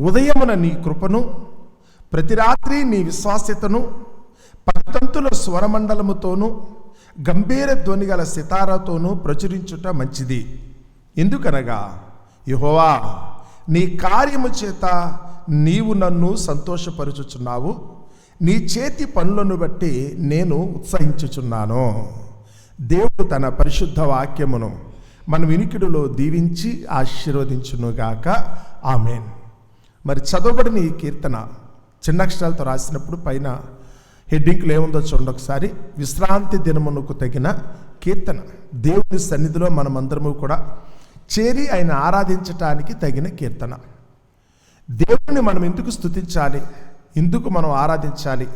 ఉదయమున నీ కృపను ప్రతి రాత్రి నీ విశ్వాస్యతను పదితంతుల స్వరమండలముతోనూ గంభీర ధ్వని గల సితారాతోనూ ప్రచురించుట మంచిది. ఎందుకనగా యహోవా నీ కార్యము చేత నీవు నన్ను సంతోషపరుచుచున్నావు. నీ చేతి పనులను బట్టి నేను ఉత్సహించుచున్నాను. దేవుడు తన పరిశుద్ధ వాక్యమును మన వినికిడిలో దీవించి ఆశీర్వదించునుగాక. ఆమెన్. మరి చదవబడిన ఈ కీర్తన చిన్న అక్షరాలతో రాసినప్పుడు పైన హెడ్డింగ్లో ఏముందో చూడండి ఒకసారి. విశ్రాంతి దినమునకు తగిన కీర్తన. దేవుని సన్నిధిలో మనమందరము కూడా చేరి ఆయన ఆరాధించటానికి తగిన కీర్తన. దేవుని మనం ఎందుకు స్తుతించాలి? ఎందుకు మనం ఆరాధించాలి?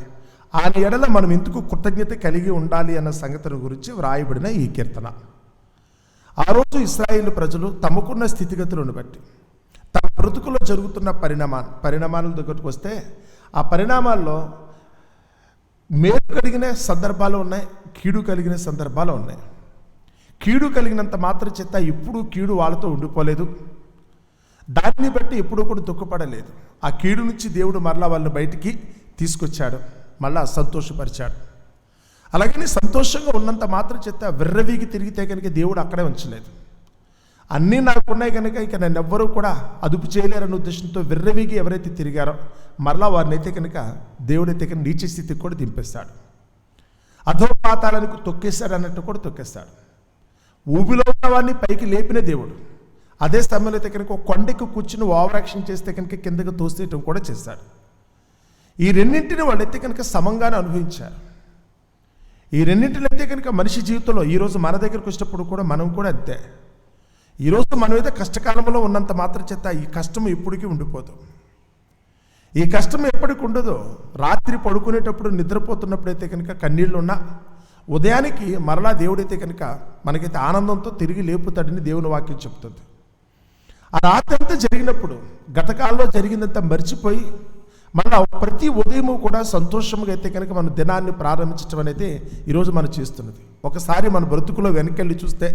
ఆయన ఎడల మనం ఎందుకు కృతజ్ఞత కలిగి ఉండాలి అన్న సంగతిని గురించి వ్రాయబడిన ఈ కీర్తన. ఆ రోజు ఇస్రాయేల్ ప్రజలు తమకున్న స్థితిగతులను బట్టి బ్రతుకులో జరుగుతున్న పరిణామా పరిణామాల దగ్గరకు వస్తే ఆ పరిణామాల్లో మేలు కలిగిన సందర్భాలు ఉన్నాయి కీడు కలిగిన సందర్భాలు ఉన్నాయి. కీడు కలిగినంత మాత్రం చేత ఎప్పుడూ కీడు వాళ్ళతో ఉండిపోలేదు. దాన్ని బట్టి ఎప్పుడూ కూడా దుఃఖపడలేదు. ఆ కీడు నుంచి దేవుడు మరలా వాళ్ళని బయటికి తీసుకొచ్చాడు మళ్ళా సంతోషపరిచాడు. అలాగని సంతోషంగా ఉన్నంత మాత్రం చేత విర్రవీగి తిరిగితే కనుక దేవుడు అక్కడే ఉంచలేదు. అన్నీ నాకున్నాయి కనుక ఇక నన్ను ఎవ్వరూ కూడా అదుపు చేయలేరన్న ఉద్దేశంతో విర్రవీగి ఎవరైతే తిరిగారో మరలా వారిని అయితే కనుక దేవుడైతే కనుక నీచ స్థితికి కూడా దింపేస్తాడు. అధోపాతాలకు తొక్కేశాడు అన్నట్టు కూడా తొక్కేస్తాడు. ఊబిలో ఉన్న వాడిని పైకి లేపిన దేవుడు. అదే సమయంలో అయితే కనుక కొండకు కొండకి కూర్చుని ఓవర్ యాక్షన్ చేస్తే కనుక కిందకి తోసేయటం కూడా చేస్తాడు. ఈ రెండింటిని వాళ్ళైతే కనుక సమంగానే అనుభవించారు. ఈ రెండింటిని అయితే కనుక మనిషి జీవితంలో ఈరోజు మన దగ్గరకు వచ్చినప్పుడు కూడా మనం కూడా అంతే. ఈరోజు మనం అయితే కష్టకాలంలో ఉన్నంత మాత్రం చేత ఈ కష్టం ఇప్పటికీ ఉండిపోదు. ఈ కష్టం ఎప్పటికి ఉండదు. రాత్రి పడుకునేటప్పుడు నిద్రపోతున్నప్పుడు అయితే కనుక కన్నీళ్ళు ఉన్నా ఉదయానికి మరలా దేవుడైతే కనుక మనకైతే ఆనందంతో తిరిగి లేపుతాడని దేవుని వాక్యం చెప్తుంది. ఆ రాత్రి అంతా జరిగినప్పుడు గతకాలంలో జరిగిందంతా మర్చిపోయి మన ప్రతి ఉదయము కూడా సంతోషంగా అయితే కనుక మన దినాన్ని ప్రారంభించడం అనేది ఈరోజు మనం చేస్తున్నది. ఒకసారి మన బ్రతుకులో వెనకెళ్ళి చూస్తే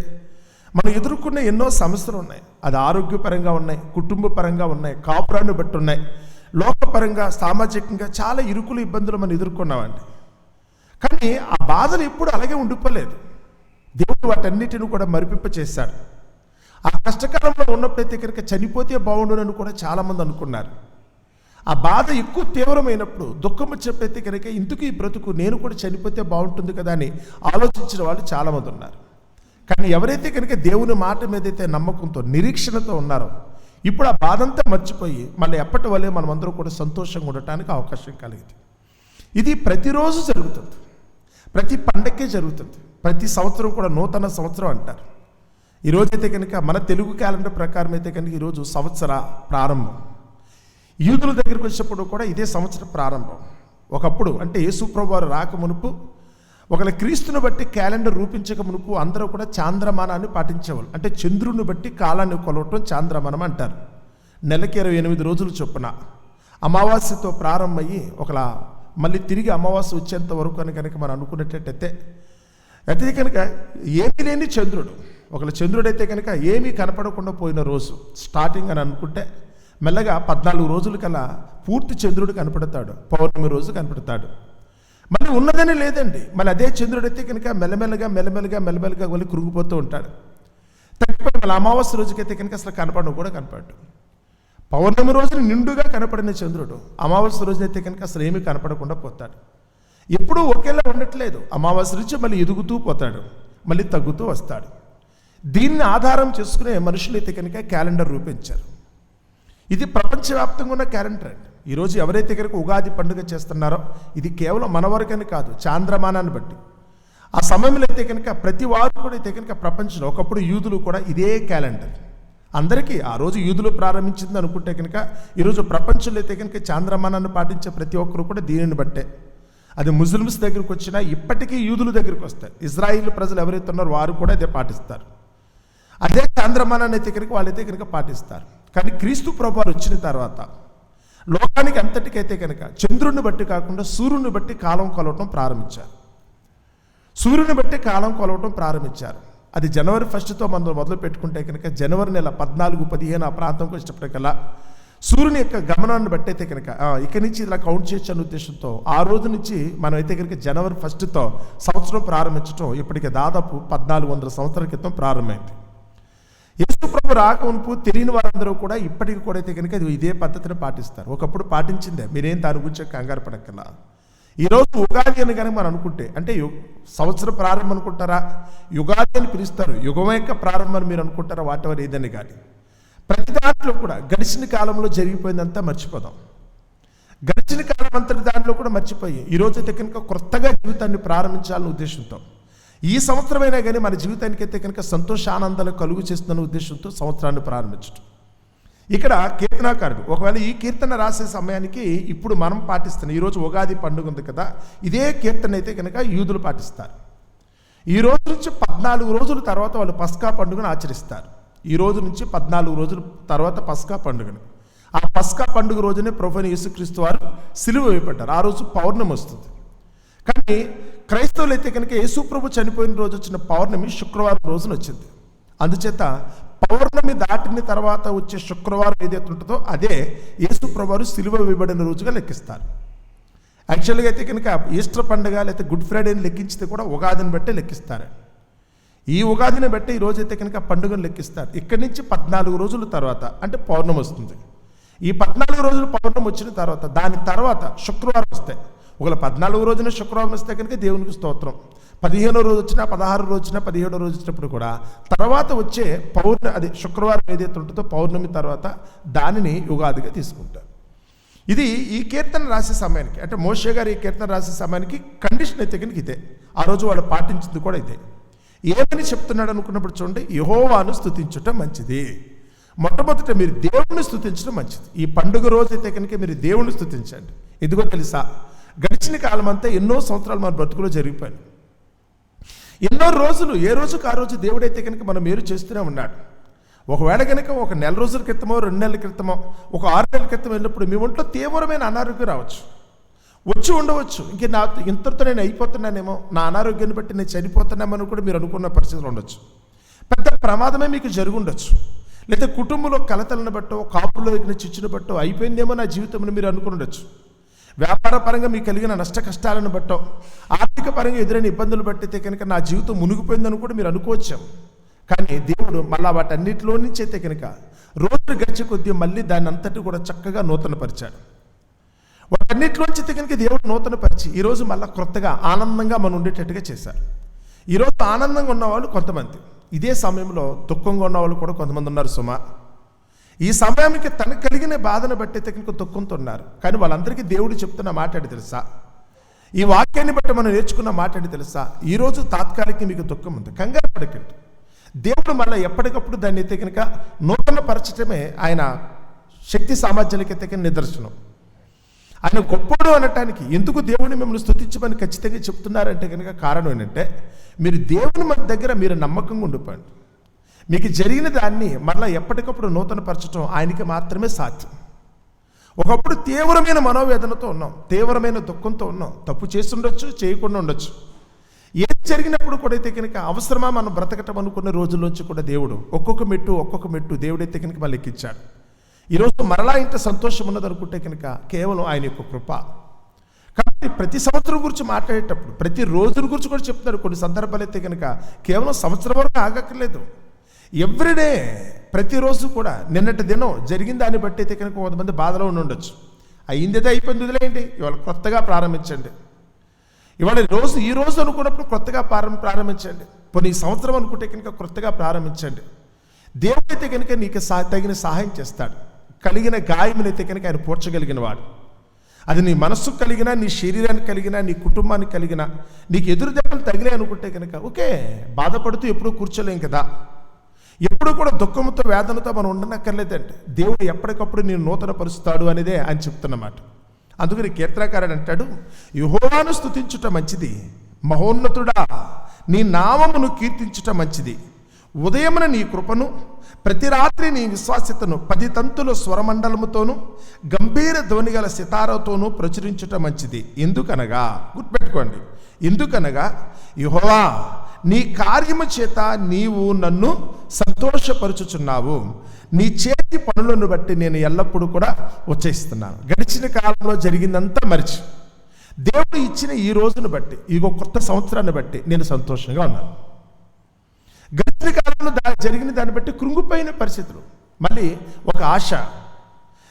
మనం ఎదుర్కొనే ఎన్నో సమస్యలు ఉన్నాయి. అది ఆరోగ్యపరంగా ఉన్నాయి కుటుంబ పరంగా ఉన్నాయి కాపురాన్ని బట్టి ఉన్నాయి. లోకపరంగా సామాజికంగా చాలా ఇరుకులు ఇబ్బందులు మనం ఎదుర్కొన్నామండి. కానీ ఆ బాధలు ఎప్పుడు అలాగే ఉండిపోలేదు. దేవుడు వాటన్నిటిని కూడా మరిపింప చేశాడు ఆ కష్టకాలంలో ఉన్నప్పుడైతే కనుక చనిపోతే బాగుండునని కూడా చాలామంది అనుకున్నారు. ఆ బాధ ఎక్కువ తీవ్రమైనప్పుడు దుఃఖం చెప్పైతే కనుక ఇందుకు ఈ బ్రతుకు నేను కూడా చనిపోతే బాగుంటుంది కదా అని ఆలోచించిన వాళ్ళు చాలామంది ఉన్నారు. కానీ ఎవరైతే కనుక దేవుని మాట మీదైతే నమ్మకంతో నిరీక్షణతో ఉన్నారో ఇప్పుడు ఆ బాధంతా మర్చిపోయి మళ్ళీ ఎప్పటి వల్లే మనమందరూ కూడా సంతోషంగా ఉండటానికి అవకాశం కలిగింది. ఇది ప్రతిరోజు జరుగుతుంది. ప్రతి పండక్కే జరుగుతుంది. ప్రతి సంవత్సరం కూడా నూతన సంవత్సరం అంటారు. ఈరోజైతే కనుక మన తెలుగు క్యాలెండర్ ప్రకారం అయితే కనుక ఈరోజు సంవత్సర ప్రారంభం. యూదుల దగ్గరికి వచ్చినప్పుడు కూడా ఇదే సంవత్సర ప్రారంభం. ఒకప్పుడు అంటే యేసుప్రభు వారు రాక మునుపు ఒకళ్ళ క్రీస్తుని బట్టి క్యాలెండర్ రూపించక మునుపు అందరూ కూడా చాంద్రమానాన్ని పాటించేవాళ్ళు. అంటే చంద్రుని బట్టి కాలాన్ని కొలవటం చాంద్రమానం అంటారు. నెలకి ఇరవై ఎనిమిది రోజులు చొప్పున అమావాస్యతో ప్రారంభమయ్యి ఒకలా మళ్ళీ తిరిగి అమావాస్య వచ్చేంత వరకు అని కనుక మనం అనుకున్నట్టయితే అయితే కనుక ఏమీ లేని చంద్రుడు ఒకళ్ళ చంద్రుడైతే కనుక ఏమీ కనపడకుండా పోయిన రోజు స్టార్టింగ్ అని అనుకుంటే మెల్లగా పద్నాలుగు రోజుల కల్లా పూర్తి చంద్రుడు కనపడతాడు పౌర్ణమి రోజు కనపడతాడు. మళ్ళీ ఉన్నదని లేదండి. మళ్ళీ అదే చంద్రుడైతే కనుక మెల్లమెల్లగా మెల్లమెల్లగా మెల్లమెల్లగా వెళ్ళి కురుగుపోతూ ఉంటాడు. తగ్గిపోయి మళ్ళీ అమావాస్య రోజుకైతే కనుక అసలు కనపడడం కూడా కనపడ్డు. పౌర్ణమి రోజున నిండుగా కనపడిన చంద్రుడు అమావాస్య రోజునైతే కనుక అసలు ఏమీ కనపడకుండా పోతాడు. ఎప్పుడూ ఒకేలా ఉండట్లేదు. అమావాస్య నుంచి మళ్ళీ ఎదుగుతూ పోతాడు. మళ్ళీ తగ్గుతూ వస్తాడు. దీన్ని ఆధారం చేసుకునే మనుషులైతే కనుక క్యాలెండర్ రూపించారు ఇది ప్రపంచవ్యాప్తంగా ఉన్న క్యాలెండర్ అండి. ఈరోజు ఎవరైతే కనుక ఉగాది పండుగ చేస్తున్నారో ఇది కేవలం మన వరకని కాదు చాంద్రమానాన్ని బట్టి. ఆ సమయంలో అయితే కనుక ప్రతి వారు కూడా అయితే కనుక ప్రపంచంలో ఒకప్పుడు యూదులు కూడా ఇదే క్యాలెండర్. అందరికీ ఆ రోజు యూదులు ప్రారంభించింది అనుకుంటే కనుక ఈరోజు ప్రపంచంలో అయితే కనుక చాంద్రమానాన్ని పాటించే ప్రతి ఒక్కరు కూడా దీనిని బట్టే. అది ముస్లిమ్స్ దగ్గరికి వచ్చినా ఇప్పటికీ యూదుల దగ్గరికి వస్తాయి. ఇజ్రాయిల్ ప్రజలు ఎవరైతే ఉన్నారో వారు కూడా అదే పాటిస్తారు. అదే చాంద్రమానాన్ని అయితే కనుక వాళ్ళైతే కనుక పాటిస్తారు. కానీ క్రీస్తు ప్రభువారు వచ్చిన తర్వాత లోకానికి అంతటికైతే కనుక చంద్రుడిని బట్టి కాకుండా సూర్యుని బట్టి కాలం కొలవటం ప్రారంభించారు. సూర్యుని బట్టి కాలం కొలవటం ప్రారంభించారు. అది జనవరి ఫస్ట్తో మనం మొదలు పెట్టుకుంటే కనుక జనవరి నెల పద్నాలుగు పదిహేను ఆ ప్రాంతంకి వచ్చేటప్పటికల్లా సూర్యుని యొక్క గమనాన్ని బట్టి అయితే కనుక ఇక్కడి నుంచి ఇలా కౌంట్ చేయొచ్చు అనే ఉద్దేశంతో ఆ రోజు నుంచి మనం అయితే కనుక జనవరి ఫస్ట్తో సంవత్సరం ప్రారంభించడం ఇప్పటికి దాదాపు పద్నాలుగు వందల సంవత్సరాల క్రితం ప్రారంభమైంది. యేసు ప్రభు రాకమునుపు తెలియని వారందరూ కూడా ఇప్పటికి కూడా అయితే కనుక ఇదే పద్ధతిని పాటిస్తారు. ఒకప్పుడు పాటించిందే. మీరేం దాని గురించి కంగారు పడక్కల ఈరోజు ఉగాది అని కనుక మనం అనుకుంటే అంటే యు- సంవత్సరం ప్రారంభం అనుకుంటారా? యుగాది అని పిలుస్తారు. యుగం యొక్క ప్రారంభం మీరు అనుకుంటారా? వాటెవర్ ఏదని కానీ ప్రతి దాంట్లో కూడా గడిచిన కాలంలో జరిగిపోయిందంతా మర్చిపోదాం. గడిచిన కాలం అంతటి దాంట్లో కూడా మర్చిపోయి ఈ రోజు అయితే కనుక కొత్తగా జీవితాన్ని ప్రారంభించాలనే ఉద్దేశంతో ఈ సంవత్సరమైనా కానీ మన జీవితానికి అయితే కనుక సంతోషానందాలు కలుగు చేస్తున్న ఉద్దేశంతో సంవత్సరాన్ని ప్రారంభించడం ఇక్కడ కీర్తనాకారుడు ఒకవేళ ఈ కీర్తన రాసే సమయానికి ఇప్పుడు మనం పాటిస్తున్నాం ఈరోజు ఉగాది పండుగ ఉంది కదా ఇదే కీర్తన అయితే కనుక యూదులు పాటిస్తారు. ఈ రోజు నుంచి పద్నాలుగు రోజుల తర్వాత వాళ్ళు పస్కా పండుగను ఆచరిస్తారు. ఈ రోజు నుంచి పద్నాలుగు రోజుల తర్వాత పస్కా పండుగను. ఆ పస్కా పండుగ రోజునే ప్రభుని యేసుక్రీస్తు వారు సిలువ వేయబడ్డారు. ఆ రోజు పౌర్ణమి వస్తుంది. కానీ క్రైస్తవులు అయితే కనుక యేసుప్రభు చనిపోయిన రోజు వచ్చిన పౌర్ణమి శుక్రవారం రోజున వచ్చింది. అందుచేత పౌర్ణమి దాటిన తర్వాత వచ్చే శుక్రవారం ఏదైతే ఉంటుందో అదే యేసుప్రభువారు సిలువ వేయబడిన రోజుగా లెక్కిస్తారు. యాక్చువల్గా అయితే కనుక ఈస్టర్ పండుగ లేకపోతే గుడ్ ఫ్రైడేని లెక్కించితే కూడా ఉగాదిని బట్టే లెక్కిస్తారు. ఈ ఉగాదిని బట్టి ఈ రోజైతే కనుక పండుగను లెక్కిస్తారు. ఇక్కడి నుంచి పద్నాలుగు రోజుల తర్వాత అంటే పౌర్ణమి వస్తుంది. ఈ పద్నాలుగు రోజులు పౌర్ణమి వచ్చిన తర్వాత దాని తర్వాత శుక్రవారం వస్తాయి. ఒకవేళ పద్నాలుగు రోజున శుక్రవారం వస్తే కనుక దేవునికి స్తోత్రం. పదిహేనో రోజు వచ్చినా పదహారు రోజు వచ్చినా పదిహేడో రోజు వచ్చినప్పుడు కూడా తర్వాత వచ్చే పౌర్ణ అది శుక్రవారం ఏదైతే ఉంటుందో పౌర్ణమి తర్వాత దానిని ఉగాదిగా తీసుకుంటారు. ఇది ఈ కీర్తన రాసే సమయానికి అంటే మోషే గారు ఈ కీర్తన రాసే సమయానికి కండిషన్ అయితే కనుక ఇదే. ఆ రోజు వాళ్ళు పాటించింది కూడా ఇదే. ఏమని చెప్తున్నాడు అనుకున్నప్పుడు చూడండి యహోవాను స్థుతించటం మంచిది. మొట్టమొదట మీరు దేవుణ్ణి స్థుతించడం మంచిది. ఈ పండుగ రోజు అయితే కనుక మీరు దేవుణ్ణి స్థుతించండి ఎందుకో తెలుసా గడిచిన కాలం అంతా ఎన్నో సంవత్సరాలు మన బ్రతుకులో జరిగిపోయాయి. ఎన్నో రోజులు ఏ రోజుకు ఆ రోజు దేవుడైతే కనుక మనం మేలు చేస్తూనే ఉన్నాడు. ఒకవేళ కనుక ఒక నెల రోజుల క్రితమో రెండు నెలల క్రితమో ఒక ఆరు నెలల క్రితం వెళ్ళినప్పుడు మీ ఒంట్లో తీవ్రమైన అనారోగ్యం రావచ్చు. వచ్చి ఉండవచ్చు. ఇంక నా ఇంతటితో నేను అయిపోతున్నానేమో నా అనారోగ్యాన్ని బట్టి నేను చనిపోతున్నామని కూడా మీరు అనుకున్న పరిస్థితులు ఉండొచ్చు. పెద్ద ప్రమాదమే మీకు జరిగి ఉండొచ్చు. లేదా కుటుంబంలో కలతలను బట్టో కాపులో చిచ్చును బట్టో అయిపోయిందేమో నా జీవితంలో మీరు అనుకుని ఉండొచ్చు. వ్యాపార పరంగా మీకు కలిగిన నష్ట కష్టాలను బట్టో ఆర్థిక పరంగా ఎదురైన ఇబ్బందులు బట్టితే కనుక నా జీవితం మునిగిపోయిందని కూడా మీరు అనుకోవచ్చు. కానీ దేవుడు మళ్ళా వాటన్నిటిలో నుంచి అయితే కనుక రోజులు గడిచే కొద్దీ మళ్ళీ దాన్ని అంతటి కూడా చక్కగా నూతనపరిచాడు. వాటన్నిటిలోంచి అయితే కనుక దేవుడు నూతనపరిచి ఈరోజు మళ్ళీ క్రొత్తగా ఆనందంగా మనం ఉండేటట్టుగా చేశారు. ఈరోజు ఆనందంగా ఉన్నవాళ్ళు కొంతమంది. ఇదే సమయంలో దుఃఖంగా ఉన్నవాళ్ళు కూడా కొంతమంది ఉన్నారు సుమా. ఈ సమయానికి తనకు కలిగిన బాధను బట్టి తెగనికి దుఃఖంతో ఉన్నారు కానీ వాళ్ళందరికీ దేవుడు చెప్తున్న మాట్లాడి తెలుసా? ఈ వాక్యాన్ని బట్టి మనం నేర్చుకున్న మాట్లాడి తెలుసా? ఈరోజు తాత్కాలిక మీకు దుఃఖం ఉంది. కంగారు పడకండి. దేవుడు మళ్ళీ ఎప్పటికప్పుడు దాన్ని అయితే కనుక నూతన పరచటమే ఆయన శక్తి సామర్థ్యాలకి అయితే నిదర్శనం. ఆయన గొప్పడు అనటానికి ఎందుకు దేవుని మిమ్మల్ని స్థుతించమని ఖచ్చితంగా చెప్తున్నారంటే కనుక కారణం ఏంటంటే మీరు దేవుని మన దగ్గర మీరు నమ్మకంగా ఉండిపోండి. మీకు జరిగిన దాన్ని మళ్ళీ ఎప్పటికప్పుడు నూతనపరచడం ఆయనకి మాత్రమే సాధ్యం. ఒకప్పుడు తీవ్రమైన మనోవేదనతో ఉన్నాం తీవ్రమైన దుఃఖంతో ఉన్నాం. తప్పు చేస్తుండొచ్చు చేయకుండా ఉండొచ్చు. ఏది జరిగినప్పుడు కూడా అయితే కనుక అవసరమా మనం బ్రతకటం అనుకున్న రోజుల్లోంచి కూడా దేవుడు ఒక్కొక్క మెట్టు ఒక్కొక్క మెట్టు దేవుడైతే కనుక మళ్ళీ ఎక్కించాడు. ఈరోజు మరలా ఇంత సంతోషం ఉన్నది అనుకుంటే కనుక కేవలం ఆయన యొక్క కృప. కాబట్టి ప్రతి సంవత్సరం గురించి మాట్లాడేటప్పుడు ప్రతి రోజుల గురించి కూడా చెప్తున్నారు. కొన్ని సందర్భాలు అయితే కనుక కేవలం సంవత్సరం వరకు ఆగక్కర్లేదు. ఎవ్రీడే ప్రతిరోజు కూడా నిన్నటి దినం జరిగిన దాన్ని బట్టి అయితే కనుక కొంతమంది బాధలో ఉండి ఉండొచ్చు. అయింది అయిపోయింది వదిలేయండి. ఇవాళ కొత్తగా ప్రారంభించండి. ఇవాళ రోజు ఈ రోజు అనుకున్నప్పుడు కొత్తగా ప్రారంభ ప్రారంభించండి. కొన్ని సంవత్సరం అనుకుంటే కనుక కొత్తగా ప్రారంభించండి. దేవుడైతే కనుక నీకు సా తగిన సహాయం చేస్తాడు. కలిగిన గాయమునైతే కనుక ఆయన పూడ్చగలిగిన వాడు అది నీ మనస్సుకు కలిగినా నీ శరీరానికి కలిగినా నీ కుటుంబానికి కలిగినా నీకు ఎదురు దెబ్బలు తగిలే అనుకుంటే కనుక ఓకే బాధపడుతూ ఎప్పుడూ కూర్చోలేం కదా. ఎప్పుడు కూడా దుఃఖంతో వేదనతో మనం ఉండనక్కర్లేదండి. దేవుడు ఎప్పటికప్పుడు నేను నూతన పరుస్తాడు అనేదే ఆయన చెప్తున్నమాట అందుకని కీర్తనకారుడు అంటాడు యుహోవాను స్తుతించుట మంచిది మహోన్నతుడా నీ నామమును కీర్తించుట మంచిది. ఉదయమున నీ కృపను ప్రతి రాత్రి నీ విశ్వాస్యతను పది తంతుల స్వరమండలముతోను గంభీర ధ్వని గల సితారతోనూ ప్రచురించుట మంచిది. ఎందుకనగా గుర్తుపెట్టుకోండి ఎందుకనగా యుహోవా నీ కార్యము చేత నీవు నన్ను సంతోషపరుచుచున్నావు. నీ చేతి పనులను బట్టి నేను ఎల్లప్పుడూ కూడా వచ్చేస్తున్నాను గడిచిన కాలంలో జరిగిందంతా మరిచి. దేవుడు ఇచ్చిన ఈ రోజును బట్టి ఇగో కొత్త సంవత్సరాన్ని బట్టి నేను సంతోషంగా ఉన్నాను. గడిచిన కాలంలో దా జరిగిన దాన్ని బట్టి కృంగిపోయిన పరిస్థితులు. మళ్ళీ ఒక ఆశ.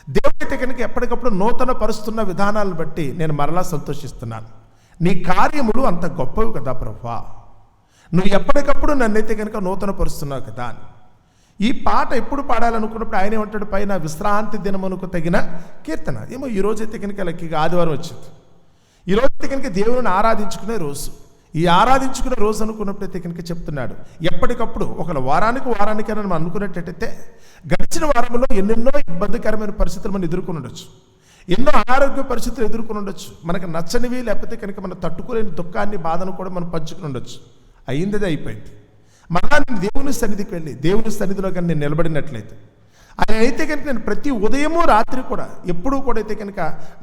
దేవుడైతే కనుక ఎప్పటికప్పుడు నూతన పరుస్తున్న విధానాలను బట్టి నేను మరలా సంతోషిస్తున్నాను. నీ కార్యములు అంత గొప్పవి కదా ప్రభా. నువ్వు ఎప్పటికప్పుడు నన్నైతే కనుక నూతన పరుస్తున్నావు కదా అని. ఈ పాట ఎప్పుడు పాడాలనుకున్నప్పుడు ఆయన ఏమంటాడు? పైన విశ్రాంతి దినమునకు తగిన కీర్తన. ఏమో ఈ రోజైతే కనుక లక్కీగా ఆదివారం వచ్చింది. ఈ రోజు అయితే కనుక దేవుని ఆరాధించుకునే రోజు. ఈ ఆరాధించుకునే రోజు అనుకున్నప్పుడైతే కనుక చెప్తున్నాడు. ఎప్పటికప్పుడు ఒక వారానికి వారానికైనా మనం అనుకున్నట్టయితే గడిచిన వారంలో ఎన్నెన్నో ఇబ్బందికరమైన పరిస్థితులు మనం ఎదుర్కొని ఉండొచ్చు. ఎన్నో అనారోగ్య పరిస్థితులు ఎదుర్కొని ఉండొచ్చు. మనకు నచ్చనివి లేకపోతే కనుక మనం తట్టుకోలేని దుఃఖాన్ని బాధను కూడా మనం పంచుకుని ఉండొచ్చు. అయింది అయిపోయింది. మరలా నేను దేవుని సన్నిధికి వెళ్ళి దేవుని సన్నిధిలో కానీ నేను నిలబడినట్లయితే ఆయన అయితే కనుక నేను ప్రతి ఉదయము రాత్రి కూడా ఎప్పుడూ కూడా అయితే కనుక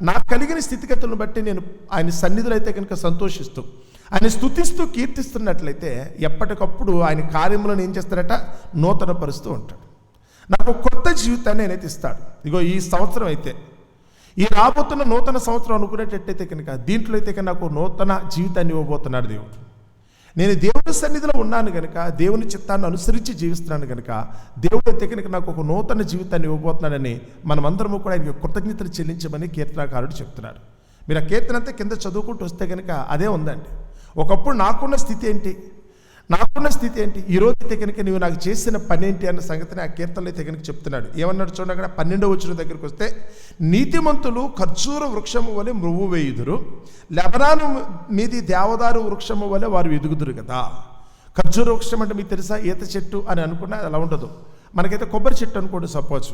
నాకు కలిగిన స్థితిగతులను బట్టి నేను ఆయన సన్నిధులు అయితే కనుక సంతోషిస్తూ ఆయన స్థుతిస్తూ కీర్తిస్తున్నట్లయితే ఎప్పటికప్పుడు ఆయన కార్యములను ఏం చేస్తాడట నూతన పరుస్తూ ఉంటాడు. నాకు కొత్త జీవితాన్ని నేనైతే ఇస్తాడు. ఇగో ఈ సంవత్సరం అయితే ఈ రాబోతున్న నూతన సంవత్సరం అనుకునేటట్టయితే కనుక దీంట్లో అయితే కనుక నాకు నూతన జీవితాన్ని ఇవ్వబోతున్నాడు దేవుడు. నేను దేవుని సన్నిధిలో ఉన్నాను కనుక దేవుని చిత్తాన్ని అనుసరించి జీవిస్తున్నాను కనుక దేవుడి తెగనికి నాకు ఒక నూతన జీవితాన్ని ఇవ్వబోతున్నాడని మనమందరము కూడా ఆయనకి కృతజ్ఞతలు చెల్లించమని కీర్తనాకారుడు చెప్తున్నారు మీరు ఆ కీర్తన అంతా కింద చదువుకుంటూ వస్తే కనుక అదే ఉందండి. ఒకప్పుడు నాకున్న స్థితి ఏంటి? నాకున్న స్థితి ఏంటి? ఈ రోజు అయితే కనుక నువ్వు నాకు చేసిన పని ఏంటి అన్న సంగతిని ఆ కీర్తనలో అయితే కనుక చెప్తున్నాడు. ఏమన్నాడు చూడండి అక్కడ? పన్నెండవ వచ్చిన దగ్గరికి వస్తే నీతిమంతులు ఖర్జూర వృక్షము వలె మృవ్వు వేయుదురు లెబనాను మీది దేవదారు వృక్షము వలె వారు ఎదుగుదురు కదా. ఖర్జూర వృక్షం అంటే మీకు తెలుసా? ఈత చెట్టు అని అనుకున్నా అది అలా ఉండదు. మనకైతే కొబ్బరి చెట్టు అనుకోండి సపోజ్.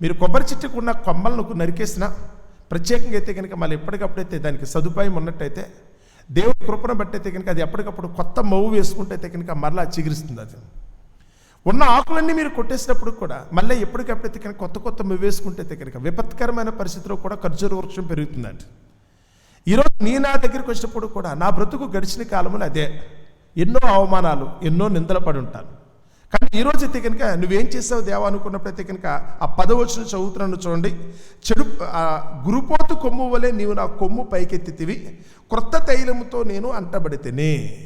మీరు కొబ్బరి చెట్టుకు ఉన్న కొమ్మలను నరికేసిన ప్రత్యేకంగా అయితే కనుక మళ్ళీ ఎప్పటికప్పుడైతే దానికి సదుపాయం ఉన్నట్టయితే దేవుడి కృపను బట్టయితే కనుక అది ఎప్పటికప్పుడు కొత్త మవ్వు వేసుకుంటే అయితే కనుక మరలా చిగురిస్తుంది అది. ఉన్న ఆకులన్నీ మీరు కొట్టేసినప్పుడు కూడా మళ్ళీ ఎప్పటికప్పుడైతే కనుక కొత్త కొత్త మవ్వు వేసుకుంటే అయితే కనుక విపత్కరమైన పరిస్థితిలో కూడా ఖర్జూర వృక్షం పెరుగుతుందండి. ఈరోజు నీ నా దగ్గరికి వచ్చినప్పుడు కూడా నా బ్రతుకు గడిచిన కాలంలో అదే. ఎన్నో అవమానాలు ఎన్నో నిందలు పడి ఉంటాను. కానీ ఈ రోజు అయితే కనుక నువ్వేం చేసావు దేవా అనుకున్నప్పుడైతే కనుక ఆ పదవచనం చదువుతున్నాను చూడండి. చెడు ఆ గురుపోతు కొమ్ము వలె నీవు నా కొమ్ము పైకెత్తితివి. క్రొత్త తైలముతో నేను అంటబడితేనే.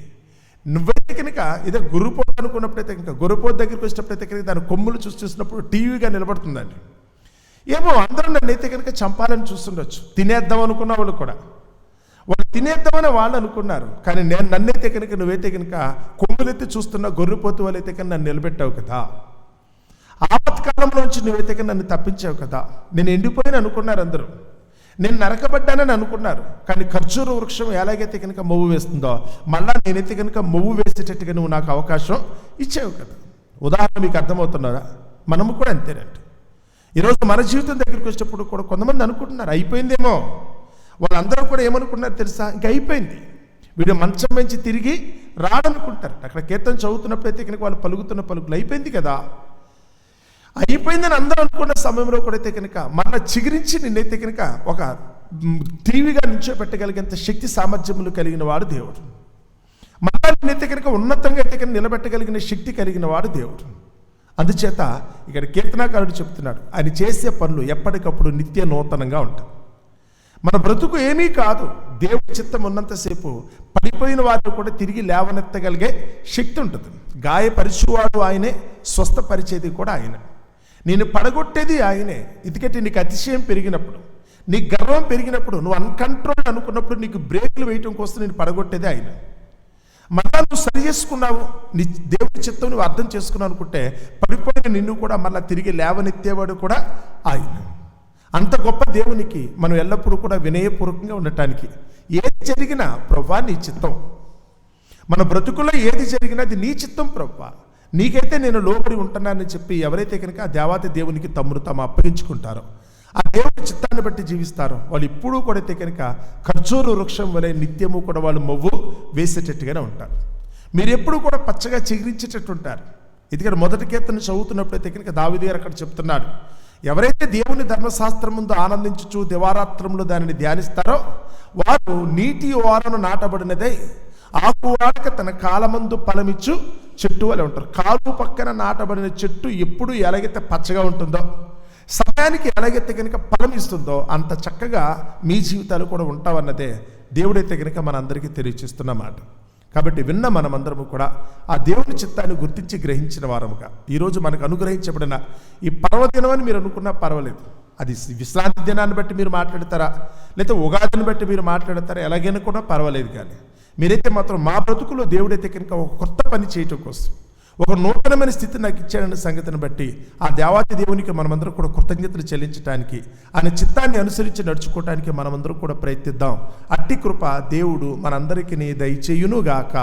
నువ్వైతే కనుక ఇదే గురుపోతు అనుకున్నప్పుడైతే కనుక గురుపోతు దగ్గరికి వచ్చినప్పుడైతే కనుక దాని కొమ్ములు చూసి చూసినప్పుడు టీవీగా నిలబడుతుందండి. ఏమో అందరూ నన్ను అయితే కనుక చంపాలని చూస్తుండొచ్చు. తినేద్దాం అనుకున్న వాళ్ళు కూడా. వాళ్ళు తినేద్దామని వాళ్ళు అనుకున్నారు. కానీ నేను నన్నైతే కనుక నువ్వైతే కనుక కొమ్ములెత్తి చూస్తున్న గొర్రెపోతు వాళ్ళైతే కనుక నన్ను నిలబెట్టావు కదా. ఆపత్కాలంలోంచి నువ్వైతే కనుక నన్ను తప్పించావు కదా. నేను ఎండిపోయిన అనుకున్నారు అందరూ. నేను నరకబడ్డానని అనుకున్నారు. కానీ ఖర్జూర వృక్షం ఎలాగైతే కనుక మొవ్వు వేస్తుందో మళ్ళా నేనైతే కనుక మొవ్వు వేసేటట్టుగా నువ్వు నాకు అవకాశం ఇచ్చావు కదా. ఉదాహరణ మీకు అర్థమవుతున్నారా మనము కూడా అంతేనండి. ఈరోజు మన జీవితం దగ్గరికి వచ్చేటప్పుడు కూడా కొంతమంది అనుకుంటున్నారు అయిపోయిందేమో. వాళ్ళందరూ కూడా ఏమనుకున్నారు తెలుసా? ఇంకా అయిపోయింది. వీడు మంచం మంచి తిరిగి రాడనుకుంటారు అక్కడ కీర్తన చదువుతున్నప్పుడైతే కనుక వాళ్ళు పలుకుతున్న పలుకులు అయిపోయింది కదా. అయిపోయిందని అందరూ అనుకున్న సమయంలో కూడా అయితే కనుక మన చిగురించి నిన్నైతే కనుక ఒక టీవీగా నిల్చోబెట్టగలిగేంత శక్తి సామర్థ్యములు కలిగిన వాడు దేవుడు. మళ్ళా నిన్నైతే కనుక ఉన్నతంగా అయితే కనుక నిలబెట్టగలిగిన శక్తి కలిగిన వాడు దేవుడు. అందుచేత ఇక్కడ కీర్తనాకారుడు చెప్తున్నాడు ఆయన చేసే పనులు ఎప్పటికప్పుడు నిత్య నూతనంగా ఉంటాయి. మన బ్రతుకు ఏమీ కాదు. దేవుడి చిత్తం ఉన్నంతసేపు పడిపోయిన వారిని కూడా తిరిగి లేవనెత్తగలిగే శక్తి ఉంటుంది. గాయపరిచేవాడు ఆయనే స్వస్థపరిచేది కూడా ఆయన. నేను పడగొట్టేది ఆయనే. ఎందుకంటే నీకు అతిశయం పెరిగినప్పుడు నీ గర్వం పెరిగినప్పుడు నువ్వు అన్కంట్రోల్ అనుకున్నప్పుడు నీకు బ్రేకులు వేయటం కోసం నేను పడగొట్టేది ఆయన. మళ్ళా నువ్వు సరి చేసుకున్నావు నీ దేవుడి చిత్తం నువ్వు అర్థం చేసుకున్నావు అనుకుంటే పడిపోయిన నిన్ను కూడా మళ్ళీ తిరిగి లేవనెత్తేవాడు కూడా ఆయన. అంత గొప్ప దేవునికి మనం ఎల్లప్పుడూ కూడా వినయపూర్వకంగా ఉండటానికి ఏది జరిగినా ప్రభా నీ చిత్తం. మన బ్రతుకుల్లో ఏది జరిగినా అది నీ చిత్తం ప్రభా. నీకైతే నేను లోబడి ఉంటున్నానని చెప్పి ఎవరైతే కనుక ఆ దేవాతి దేవునికి తమ్ముడు తాము అప్పగించుకుంటారో ఆ దేవుడి చిత్తాన్ని బట్టి జీవిస్తారు వాళ్ళు ఇప్పుడు కూడా అయితే కనుక ఖర్జూరు వృక్షం వలె నిత్యము కూడా వాళ్ళు మొవ్వు వేసేటట్టుగానే ఉంటారు. మీరు ఎప్పుడు కూడా పచ్చగా చిగురించేటట్టు ఉంటారు. ఎందుకంటే మొదటి కీర్తన చదువుతున్నప్పుడైతే కనుక దావిది గారు అక్కడ చెప్తున్నాడు ఎవరైతే దేవుని ధర్మశాస్త్రం ముందు ఆనందించుచు దివారాత్రములు దానిని ధ్యానిస్తారో వారు నీటి ఓరను నాటబడినదై. ఆకు వాడక తన కాలమందు ఫలమిచ్చు చెట్టు వలె ఉంటారు. కాలు పక్కన నాటబడిన చెట్టు ఎప్పుడు ఎలాగైతే పచ్చగా ఉంటుందో సమయానికి ఎలాగైతే కనుక ఫలం ఇస్తుందో అంత చక్కగా మీ జీవితాలు కూడా ఉంటావన్నదే దేవుడైతే కనుక మనందరికీ తెలియచేస్తున్నమాట కాబట్టి విన్న మనమందరము కూడా ఆ దేవుని చిత్తాన్ని గుర్తించి గ్రహించిన వారముగా. ఈరోజు మనకు అనుగ్రహించబడిన ఈ పర్వదినం అని మీరు అనుకున్నా పర్వాలేదు. అది విశ్రాంతి దినాన్ని బట్టి మీరు మాట్లాడతారా? లేకపోతే ఉగాదిని బట్టి మీరు మాట్లాడతారా? ఎలాగైనా కూడా పర్వాలేదు కానీ మీరైతే మాత్రం మా బ్రతుకులో దేవుడైతే కనుక ఒక కొత్త పని చేయటం కోసం ఒక నూతనమైన స్థితి నాకు ఇచ్చాడన్న సంగతిని బట్టి ఆ దేవాతి దేవునికి మనమందరం కూడా కృతజ్ఞతలు చెల్లించడానికి ఆయన చిత్తాన్ని అనుసరించి నడుచుకోవటానికి మనమందరం కూడా ప్రయత్నిద్దాం. అట్టి కృప దేవుడు మనందరికీ దయచేయునుగాక.